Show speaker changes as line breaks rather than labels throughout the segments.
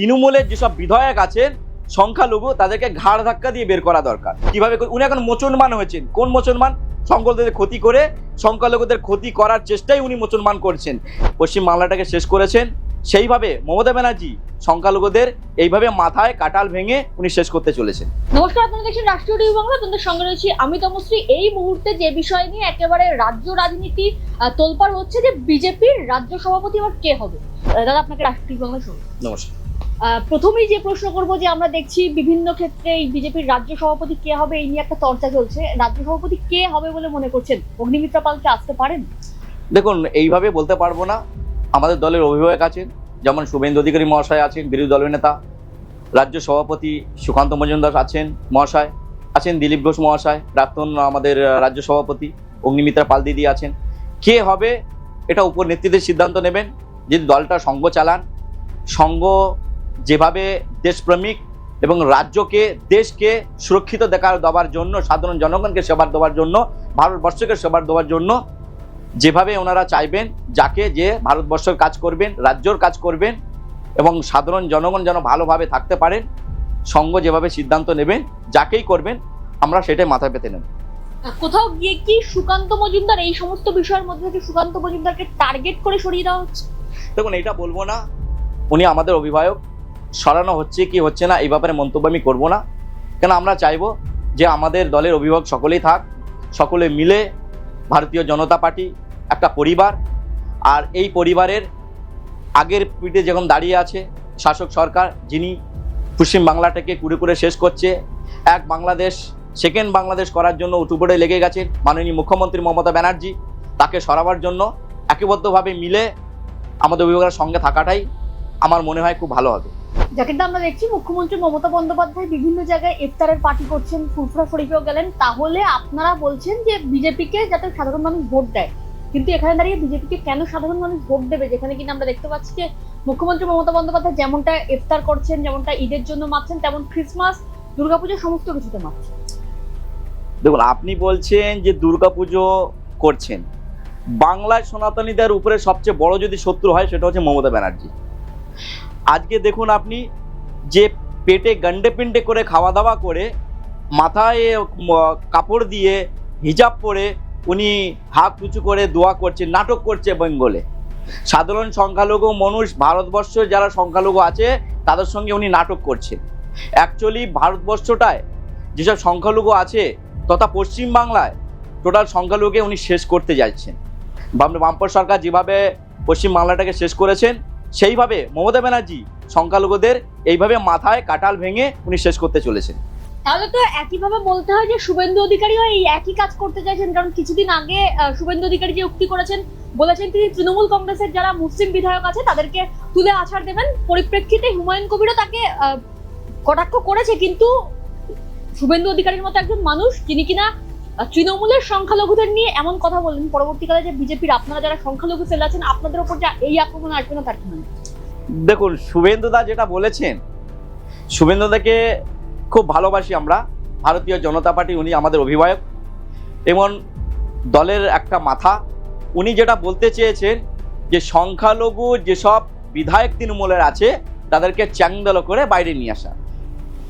তৃণমূলের যেসব বিধায়ক আছেন সংখ্যালঘু তাদেরকে ঘাড় ধাক্কা দিয়ে বের করা দরকার। কীভাবে উনি এখন মুসলমান হয়েছেন। কোন মোচনমান? সংখ্যালঘুদের ক্ষতি করে সংখ্যালঘুদের ক্ষতি করার চেষ্টাই উনি মুসলমান করছেন। পশ্চিম বাংলাটাকে শেষ করেছেন। সেইভাবে মমতা ব্যানার্জি সংখ্যালঘুদের এইভাবে মাথায় কাটাল ভেঙে উনি শেষ করতে চলেছেন।
নমস্কার আপনারা দেখছেন রাষ্ট্রীয় টিভি বাংলা। আপনাদের সঙ্গে রয়েছি আমি তমশ্রী এই মুহূর্তে যে বিষয় নিয়ে একেবারে রাজ্য রাজনীতি তোলপাড় হচ্ছে যে বিজেপির রাজ্য সভাপতি আবার কে হবে? দাদা আপনাকে রাষ্ট্রীয় টিভি বাংলা শুনুন
নমস্কার।
প্রথমেই যে প্রশ্ন করব যে আমরা দেখছি বিভিন্ন ক্ষেত্রে এই বিজেপির রাজ্য সভাপতি কে হবে, এই নিয়ে একটা চর্চা চলছে। রাজ্য সভাপতি কে হবে বলে মনে করছেন? অগ্নিমিত্রা পালকে আসতে পারেন?
দেখুন, এইভাবে বলতে পারব না। আমাদের দলের অভিভাবক আছেন, যেমন শুভেন্দু অধিকারী মহাশয় আছেন, বিরোধী দলের নেতা। রাজ্য সভাপতি সুকান্ত মজুমদার আছেন, মহাশয়। আছেন দিলীপ ঘোষ মহাশয়, প্রাক্তন আমাদের রাজ্য সভাপতি অগ্নিমিত্রা পাল দিদি আছেন। কে হবে, এটা উপর নেতৃত্বের সিদ্ধান্ত নেবেন। যদি দলটা সঙ্গ চালান, সঙ্গ যেভাবে দেশপ্রেমিক এবং রাজ্যকে দেশকে সুরক্ষিত দেখার দেওয়ার জন্য সাধারণ জনগণকে সেবার দেওয়ার জন্য ভারতবর্ষকে সেবার দেওয়ার জন্য যেভাবে ওনারা চাইবেন যাকে যে ভারতবর্ষের কাজ করবেন রাজ্যর কাজ করবেন এবং সাধারণ জনগণ যেন ভালোভাবে থাকতে পারেন সঙ্গ যেভাবে সিদ্ধান্ত নেবেন যাকেই করবেন আমরা সেটাই মাথায় পেতে নেব।
কোথাও গিয়ে কি সুকান্ত মজুমদার এই সমস্ত বিষয়ের মধ্যে থেকে সুকান্ত মজুমদারকে টার্গেট করে সরিয়ে দেওয়া হচ্ছে?
দেখুন এটা বলব না উনি আমাদের অভিভাবক সরানো হচ্ছে কি হচ্ছে না, এই ব্যাপারে মন্তব্য আমি করব না। কেন আমরা চাইব যে আমাদের দলের অভিভাবক সকলেই থাক, সকলে মিলে ভারতীয় জনতা পার্টি, একটা পরিবার, আর এই পরিবারের আগের পিঠে যেরকম দাঁড়িয়ে আছে শাসক সরকার, যিনি পশ্চিম বাংলাটাকে কুড়ে কুড়ে শেষ করছে, এক বাংলাদেশ সেকেন্ড বাংলাদেশ করার জন্য উঠুপড়ে লেগে গেছেন মাননীয় মুখ্যমন্ত্রী মমতা ব্যানার্জি, তাকে সরাবার জন্য একবদ্ধভাবে মিলে আমাদের অভিভাবকের সঙ্গে থাকাটাই আমার মনে হয় খুব ভালো হবে।
যাকে আমরা দেখছি মুখ্যমন্ত্রী মমতা বন্দ্যোপাধ্যায় বিভিন্ন জায়গায় ইফতারের পার্টি করছেন, ফুরফুরা শরীফেও গেলেন। তাহলে আপনারা বলছেন যে বিজেপিকে যাতে সাধারণ মানুষ ভোট দেয়। কিন্তু এখানে দাঁড়িয়ে বিজেপিকে কেন সাধারণ মানুষ ভোট দেবে? যেখানে কিনা আমরা দেখতে পাচ্ছি যে মুখ্যমন্ত্রী মমতা বন্দ্যোপাধ্যায় যেমনটা ইফতার করছেন, যেমনটা ঈদের জন্য মাপছেন তেমন ক্রিসমাস দুর্গাপুজো সমস্ত কিছুতে মাপছেন
দেখুন, আপনি বলছেন যে দুর্গাপুজো করছেন। বাংলায় সনাতনীদের উপরে সবচেয়ে বড় যদি শত্রু হয়, সেটা হচ্ছে মমতা ব্যানার্জি। আজকে দেখুন আপনি যে পেটে গন্ডে পিন্ডে করে খাওয়া দাওয়া করে মাথায় কাপড় দিয়ে হিজাব পরে উনি হাত উঁচু করে দোয়া করছে, নাটক করছে বেঙ্গলে। সাধারণ সংখ্যালঘু মানুষ, ভারতবর্ষ যারা সংখ্যালঘু আছে, তাদের সঙ্গে উনি নাটক করছেন। অ্যাকচুয়ালি ভারতবর্ষটায় যেসব সংখ্যালঘু আছে, তথা পশ্চিম বাংলায় টোটাল সংখ্যালঘুকে উনি শেষ করতে যাচ্ছেন। বাম- বামপর সরকার যেভাবে পশ্চিম বাংলাটাকে শেষ করেছেন সেইভাবে মমতা ব্যানার্জি সংখ্যালঘুদের এইভাবে মাথায় কাটাল ভেঙে উনি শেষ করতে চলেছেন।
তাহলে তো একইভাবে বলতে হয় যে শুভেন্দু অধিকারীও এই একই কাজ করতে চাইছেন, কারণ কিছুদিন আগে শুভেন্দু অধিকারী যে উক্তি করেছেন, বলেছেন তিনি তৃণমূল কংগ্রেসের যারা মুসলিম বিধায়ক আছে তাদেরকে তুলে আছাড় দেবেন। পরিপ্রেক্ষিতে হুমায়ুন কবিরও তাকে কটাক্ষ করেছে, কিন্তু শুভেন্দু অধিকারীর মতো একজন মানুষ, যিনি কিনা তৃণমূলের সংখ্যালঘুদের নিয়ে এমন কথা বললেন। পরবর্তীকালে যে বিজেপির আপনারা যারা সংখ্যালঘু সেল আছেন, আপনাদের উপর যে এই আক্রমণ আসবে না, তার
দেখুন শুভেন্দুদা যেটা বলেছেন শুভেন্দুদাকে খুব ভালোবাসি আমরা। ভারতীয় জনতা পার্টি উনি আমাদের অভিভাবক। এবং দলের একটা মাথা। উনি যেটা বলতে চেয়েছেন যে সংখ্যালঘু যেসব বিধায়ক তৃণমূলের আছে, তাদেরকে চ্যাংদল করে বাইরে নিয়ে আসা।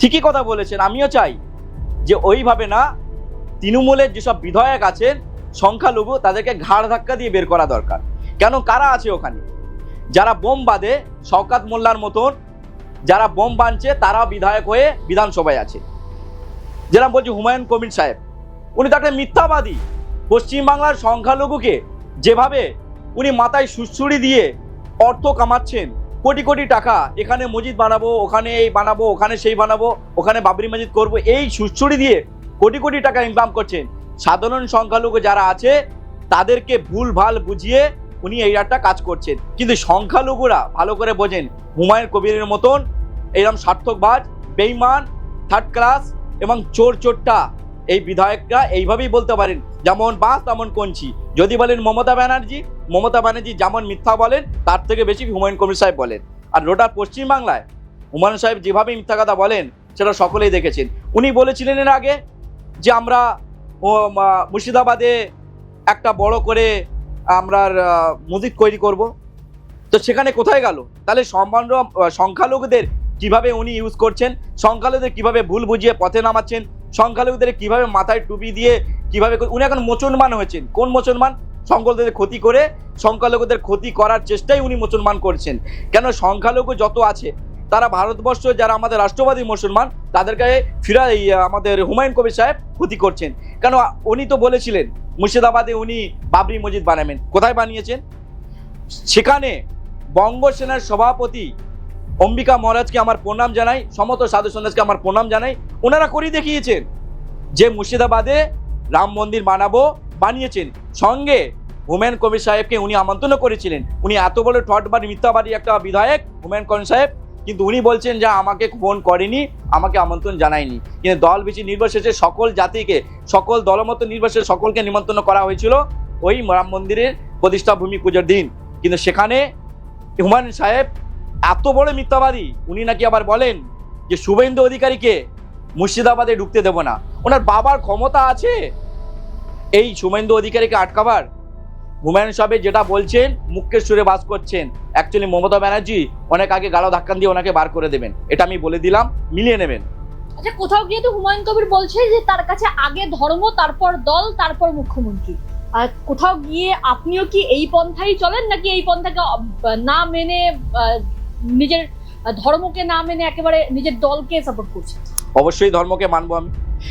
ঠিকই কথা বলেছেন, আমিও চাই যে ওইভাবে না তৃণমূলের যেসব বিধায়ক আছেন, সংখ্যালঘু, তাদেরকে ঘাড় ধাক্কা দিয়ে বের করা দরকার। কেন? কারা আছে ওখানে? যারা বোম বাঁধে, শওকাত মোল্লার মতন যারা বোম বাঁধছে তারা বিধায়ক হয়ে বিধানসভায় আছে। যেরকম বলছি হুমায়ুন কবির সাহেব। উনি তো একটা মিথ্যাবাদী। পশ্চিমবাংলার সংখ্যালঘুকে যেভাবে উনি মাথায় সুড়সুড়ি দিয়ে অর্থ কামাচ্ছেন, কোটি কোটি টাকা, এখানে মসজিদ বানাবো, ওখানে এই বানাবো, ওখানে সেই বানাবো, ওখানে বাবরি মসজিদ করব, এই সুড়সুড়ি দিয়ে কোটি কোটি টাকা ইনকাম করছেন। সাধারণ সংখ্যালঘু যারা আছে, তাদেরকে ভুল ভালো বুঝিয়ে উনি এই একটা কাজ করছেন। কিন্তু সংখ্যালঘুরা, ভালো করে বোঝেন, হুমায়ুন কবিরের মতন এরকম সার্থকবাজ বেইমান থার্ড ক্লাস এবং চোর চোরটা, এই বিধায়করা এইভাবেই বলতে পারেন, যেমন বাস তেমন কঞ্চি। যদি বলেন মমতা ব্যানার্জি মমতা ব্যানার্জি যেমন মিথ্যা বলেন, তার থেকে বেশি হুমায়ুন কবির সাহেব বলেন। আর গোটা পশ্চিমবাংলায়, হুমায়ুন সাহেব যেভাবে মিথ্যা কথা বলেন, সেটা সকলেই দেখেছেন। উনি বলেছিলেন এর আগে যে আমরা মুর্শিদাবাদে একটা বড় করে আমরা মসজিদ তৈরি করব। তো সেখানে কোথায় গেল? তাহলে সম্মান সংখ্যালঘুদের কীভাবে উনি ইউজ করছেন? সংখ্যালঘুদের কীভাবে ভুল বুঝিয়ে পথে নামাচ্ছেন? সংখ্যালঘুদের কীভাবে মাথায় টুপি দিয়ে কীভাবে উনি এখন মুসলমান হয়েছেন। কোন মুসলমান? সংখ্যালঘুদের ক্ষতি করে সংখ্যালঘুদের ক্ষতি করার চেষ্টাই উনি মুসলমান করছেন। কেন সংখ্যালঘু যত আছে তারা ভারতবর্ষ, যারা আমাদের রাষ্ট্রবাদী মুসলমান, তাদেরকে ফিরা আমাদের হুমায়ুন কবির সাহেব ক্ষতি করছেন। কেন, উনি তো বলেছিলেন, মুর্শিদাবাদে উনি বাবরি মসজিদ বানাবেন। কোথায় বানিয়েছেন? সেখানে বঙ্গ সেনার সভাপতি অম্বিকা মহারাজকে আমার প্রণাম জানাই, সমস্ত সাধু সন্ন্যাসকে আমার প্রণাম জানাই। ওনারা করে দেখিয়েছেন যে মুর্শিদাবাদে রাম মন্দির বানাবো, বানিয়েছেন। সঙ্গে হুমায়ুন কবির সাহেবকে উনি আমন্ত্রণ করেছিলেন। উনি এত বড় ঠটবাড়ি, মিথ্যাবাড়ি একটা বিধায়ক, হুমায়ুন কবির সাহেব কিন্তু উনি বলছেন যে আমাকে ফোন করেনি, আমাকে আমন্ত্রণ জানায়নি। কিন্তু দল বিচি নির্বিশেষে সকল জাতিকে, সকল দলমত নির্বিশেষে সকলকে নিমন্ত্রণ করা হয়েছিল ওই রাম মন্দিরের প্রতিষ্ঠা ভূমি পুজোর দিন। কিন্তু সেখানে হুমায়ুন সাহেব এত বড় মিথ্যাবাদী, উনি নাকি আবার বলেন যে শুভেন্দু অধিকারীকে মুর্শিদাবাদে ঢুকতে দেব না। ওনার বাবার ক্ষমতা আছে এই শুভেন্দু অধিকারীকে আটকাবার। হুমায়ুন সাহেব যেটা বলছেন মুখের সুরে বাস করছেন। অ্যাকচুয়ালি মমতা ব্যানার্জি অনেক আগে গালো ধাক্কান দিয়ে ওনাকে বার করে দেবেন। এটা আমি বলে দিলাম মিলিয়ে নেবেন।
আচ্ছা কোথাও গিয়ে তো হুমায়ুন কবির বলছে যে তার কাছে আগে ধর্ম তারপর দল তারপর মুখ্যমন্ত্রী। আর কোথাও গিয়ে আপনিও কি এই পন্থাই চলেন নাকি এই পন্থাকে না মেনে নিজের ধর্মকে না মেনে একেবারে নিজের দলকে সাপোর্ট করছেন?
অবশ্যই ধর্মকে মানবো আমি।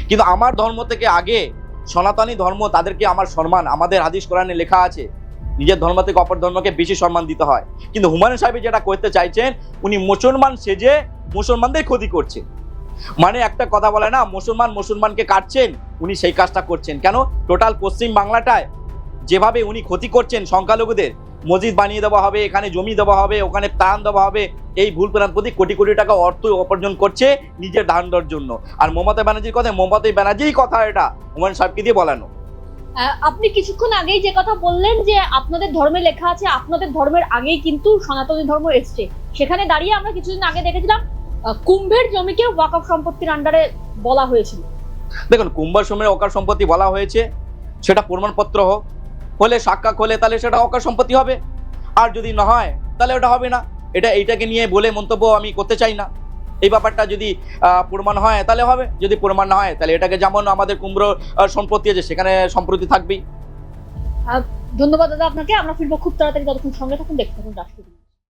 কিন্তু আমার ধর্ম থেকে আগে সনাতনী ধর্ম তাদেরকে আমার সম্মান, আমাদের হাদিস কোরআনে লেখা আছে, নিজের ধর্ম থেকে অপর ধর্মকে বেশি সম্মান দিতে হয়। কিন্তু হুমায়ুন সাহেব যেটা করতে চাইছেন, উনি মুসলমান সেজে মুসলমানদের ক্ষতি করছে মানে একটা কথা বলে না, মুসলমান মুসলমানকে কাটছেন, উনি সেই কাজটা করছেন। কেন? টোটাল পশ্চিম বাংলাটায় যেভাবে উনি ক্ষতি করছেন সংখ্যালঘুদের মসজিদ বানিয়ে দেওয়া হবে এখানে জমি দেওয়া হবে ওখানে প্রাণ দেওয়া হবে। এই ভুল প্রাণ প্রতি কোটি কোটি টাকা অর্থ উপার্জন করছে নিজের ধারণার জন্য। আর মমতা ব্যানার্জির কথা মমতা ব্যানার্জির কথা এটা হুমায়ুন সাহেবকে দিয়ে বলানো।
আপনি কিছুক্ষণ আগেই যে কথা বললেন যে আপনাদের ধর্মে লেখা আছে আপনাদের ধর্মের আগেই কিন্তু সনাতনী ধর্ম এসছে। সেখানে দাঁড়িয়ে আমরা কিছুদিন আগে দেখেছিলাম কুম্ভের জমিকে ওয়াকফ সম্পত্তির আন্ডারে বলা হয়েছিল।
দেখুন কুম্বার সময়ের অকার সম্পত্তি বলা হয়েছে সেটা প্রমাণপত্র হোক হলে সাক্ষাৎ হলে তাহলে সেটা অকার সম্পত্তি হবে। আর যদি না হয়, তাহলে ওটা হবে না। এটা এইটাকে নিয়ে বলে মন্তব্য আমি করতে চাই না। এই ব্যাপারটা যদি প্রমাণ হয়, তাহলে হবে। যদি প্রমাণ না হয়, তাহলে এটাকে যেমন আমাদের কুমড়ো সম্পত্তি আছে, সেখানে সম্প্রতি থাকবেই।
ধন্যবাদ দাদা আপনাকে। আমরা ফিরবো খুব তাড়াতাড়ি যতক্ষণ সঙ্গে থাকুন, দেখতে থাকুন রাষ্ট্রপতি